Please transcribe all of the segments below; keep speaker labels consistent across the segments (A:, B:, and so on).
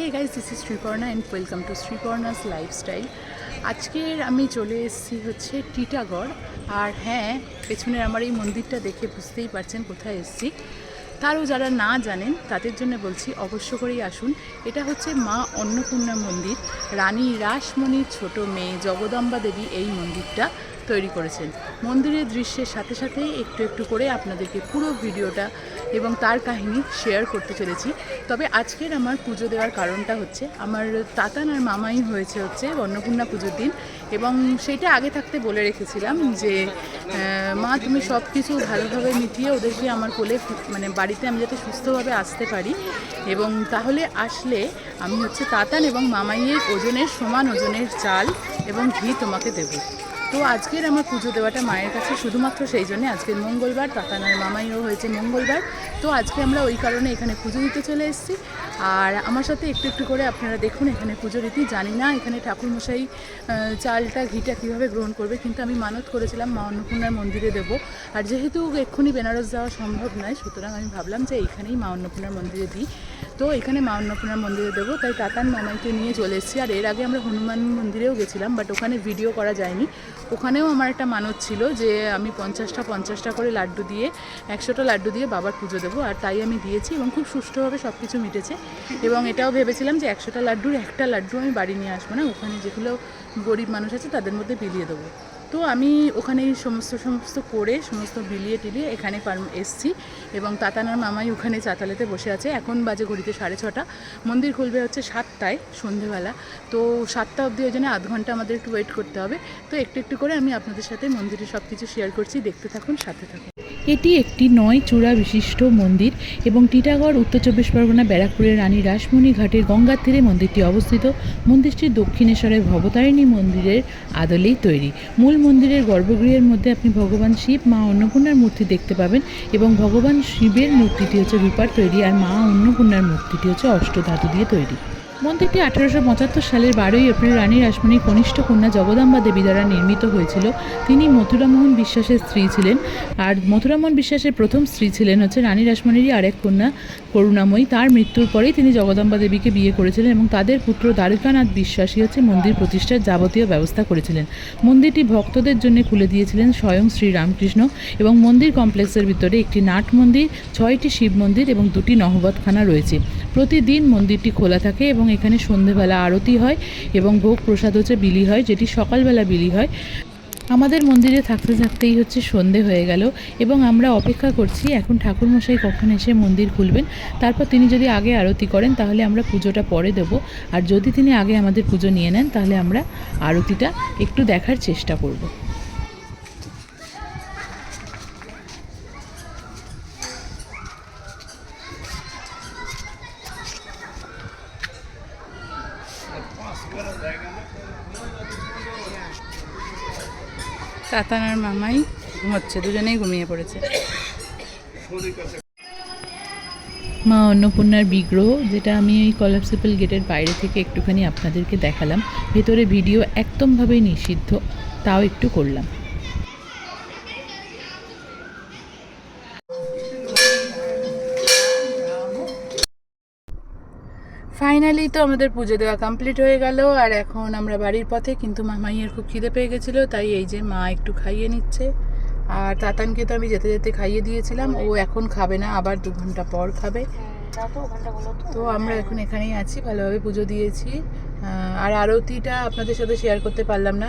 A: Hey guys this is Sriparna and welcome to Sriparna's lifestyle আজকের আমি চলে এসেছি হচ্ছে টিটাগড়। আর হ্যাঁ পেছনে আমার এই মন্দিরটা দেখে বুঝতেই পারছেন কোথায় এসেছি। তারও যারা না জানেন, তাদের জন্য বলছি অবশ্য করেই আসুন। এটা হচ্ছে মা অন্নপূর্ণা মন্দির। রানী রাসমণির ছোট মেয়ে জগদম্বা দেবী এই মন্দিরটা। তৈরি করেছেন। মন্দিরের দৃশ্যের সাথে সাথেই একটু একটু করে আপনাদেরকে পুরো ভিডিওটা এবং তার কাহিনী শেয়ার করতে চলেছি। তবে আজকের আমার পুজো দেওয়ার কারণটা হচ্ছে, আমার তাতান আর মামাই হয়েছে হচ্ছে অন্নপূর্ণা পুজোর দিন এবং সেটা আগে থাকতে বলে রেখেছিলাম যে মা তুমি সব কিছু ভালোভাবে মিটিয়ে ওদেরকে আমার কোলে মানে বাড়িতে আমি যাতে সুস্থভাবে আসতে পারি এবং তাহলে আসলে আমি হচ্ছে তাতান এবং মামাইয়ের ওজনের সমান ওজনের চাল এবং ঘি তোমাকে দেবো। তো আজকের আমার পুজো দেওয়াটা মায়ের কাছে শুধুমাত্র সেই জন্যে। আজকের মঙ্গলবার তাতানার মামাইও হয়েছে মঙ্গলবার। তো আজকে আমরা ওই কারণে এখানে পুজো দিতে চলে এসেছি। আর আমার সাথে একটু একটু করে আপনারা দেখুন এখানে পুজো রীতি। জানি না এখানে ঠাকুরমশাই চালটা, ঘিটা কীভাবে গ্রহণ করবে, কিন্তু আমি মানত করেছিলাম মা অন্নপূর্ণার মন্দিরে দেবো। আর যেহেতু এক্ষুনি বেনারস যাওয়া সম্ভব নয়, সুতরাং আমি ভাবলাম যে এইখানেই মা অন্নপূর্ণার মন্দিরে দিই। তো এখানে মা অন্নপূর্ণার মন্দিরে দেবো, তাই তাতান মামাইকে নিয়ে চলে এসেছি। আর এর আগে আমরা হনুমান মন্দিরেও গেছিলাম বাট ওখানে ভিডিও করা যায়নি। ওখানেও আমার একটা মানত ছিল যে আমি পঞ্চাশটা পঞ্চাশটা করে লাড্ডু দিয়ে, একশোটা লাড্ডু দিয়ে বাবার পুজো দেবো, আর তাই আমি দিয়েছি এবং খুব সুষ্ঠুভাবে সব কিছু মিটেছে। এবং এটাও ভেবেছিলাম যে একশোটা লাড্ডুর একটা লাড্ডু আমি বাড়ি নিয়ে আসব না, ওখানে যেগুলো গরিব মানুষ আছে তাদের মধ্যে বিলিয়ে দেবো। তো আমি ওখানে সমস্ত সমস্ত করে, সমস্ত বিলিয়ে টিলিয়ে এখানে এসছি এবং তাতানার মামাই ওখানে চাতালেতে বসে আছে। এখন বাজে ঘড়িতে সাড়ে ছটা। মন্দির খুলবে হচ্ছে সাতটায়, সন্ধেবেলা। তো সাতটা অবধি ওই জন্য আধ ঘণ্টা আমাদের একটু ওয়েট করতে হবে। তো একটু একটু করে আমি আপনাদের সাথে মন্দিরে সব কিছু শেয়ার করছি। দেখতে থাকুন, সাথে থাকুন। এটি একটি নয় চূড়া বিশিষ্ট মন্দির এবং টিটাগড়, উত্তর চব্বিশ পরগনা, ব্যারাকপুরের রানী রাসমণি ঘাটের গঙ্গার তীরে মন্দিরটি অবস্থিত। মন্দিরটি দক্ষিণেশ্বরের ভবতারিণী মন্দিরের আদলেই তৈরি। মূল মন্দিরের গর্ভগৃহের মধ্যে আপনি ভগবান শিব, মা অন্নপূর্ণার মূর্তি দেখতে পাবেন এবং ভগবান শিবের মূর্তিটি হচ্ছে রূপার তৈরি আর মা অন্নপূর্ণার মূর্তিটি হচ্ছে অষ্টধাতু দিয়ে তৈরি। মন্দিরটি আঠারোশো পঁচাত্তর সালের বারোই এপ্রিল রানী রাসমণির কনিষ্ঠ কন্যা জগদাম্বা দেবী দ্বারা নির্মিত হয়েছিল। তিনি মথুরামোহন বিশ্বাসের স্ত্রী ছিলেন। আর মথুরামোহন বিশ্বাসের প্রথম স্ত্রী ছিলেন হচ্ছে রানী রাসমণিরই আরেক কন্যা করুণাময়ী। তার মৃত্যুর পরেই তিনি জগদম্বা দেবীকে বিয়ে করেছিলেন এবং তাদের পুত্র দ্বারকানাথ বিশ্বাসী হচ্ছে মন্দির প্রতিষ্ঠার যাবতীয় ব্যবস্থা করেছিলেন। মন্দিরটি ভক্তদের জন্য খুলে দিয়েছিলেন স্বয়ং শ্রী রামকৃষ্ণ এবং মন্দির কমপ্লেক্সের ভিতরে একটি নাট মন্দির, ছয়টি শিব মন্দির এবং দুটি নহবতখানা রয়েছে। প্রতিদিন মন্দিরটি খোলা থাকে এবং এখানে সন্ধেবেলা আরতি হয় এবং ভোগ প্রসাদ হচ্ছে বিলি হয়, যেটি সকালবেলা বিলি হয়। আমাদের মন্দিরে থাকতে থাকতেই হচ্ছে সন্ধে হয়ে গেল এবং আমরা অপেক্ষা করছি এখন ঠাকুরমশাই কখন এসে মন্দির খুলবেন। তারপর তিনি যদি আগে আরতি করেন তাহলে আমরা পুজোটা পরে দেব। আর যদি তিনি আগে আমাদের পুজো নিয়ে নেন তাহলে আমরা আরতিটা একটু দেখার চেষ্টা করব। তাতানার মামাই ঘুমাচ্ছে, দুজনেই ঘুমিয়ে পড়েছে। মা অন্নপূর্ণার বিগ্রহ, যেটা আমি ওই কলাপসিপল গেটের বাইরে থেকে একটুখানি আপনাদেরকে দেখালাম। ভেতরে ভিডিও একদমভাবেই নিষিদ্ধ, তাও একটু করলাম। ফাইনালি তো আমাদের পুজো দেওয়া কমপ্লিট হয়ে গেল আর এখন আমরা বাড়ির পথে কিন্তু মামাইয়ের খুব খিদে পেয়ে গেছিল তাই এই যে মা একটু খাইয়ে নিচ্ছে। আর তাতানকে তো আমি যেতে যেতে খাইয়ে দিয়েছিলাম ও এখন খাবে না আবার দু ঘণ্টা পর খাবে। তো আমরা এখন এখানেই আছি ভালোভাবে পুজো দিয়েছি। আর আরতিটা আপনাদের সাথে শেয়ার করতে পারলাম না।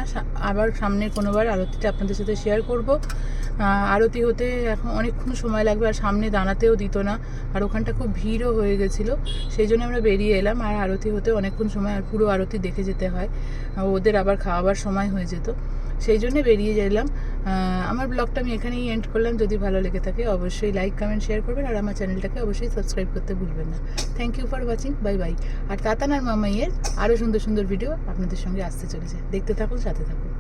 A: আবার সামনে কোনোবার আরতিটা আপনাদের সাথে শেয়ার করব। আরতি হতে এখন অনেকক্ষণ সময় লাগবে, আর সামনে দাঁড়াতেও দিত না। আর ওখানটা খুব ভিড়ও হয়ে গেছিল, সেই জন্য আমরা বেরিয়ে এলাম। আর আরতি হতে অনেকক্ষণ সময়, আর পুরো আরতি দেখে যেতে হয়। ওদের আবার খাওয়াবার সময় হয়ে যেত। সেই জন্য বেরিয়ে গেলাম আমার ব্লগটা আমি এখানেই এন্ড করলাম। যদি ভালো লেগে থাকে অবশ্যই লাইক কমেন্ট শেয়ার করবেন আর আমার চ্যানেলটাকে অবশ্যই সাবস্ক্রাইব করতে ভুলবেন না। Thank you for watching bye bye আর তাতানার মামাইয়ের আরও সুন্দর সুন্দর ভিডিও আপনাদের সঙ্গে আসতে চলেছে। দেখতে থাকুন, সাথে থাকুন।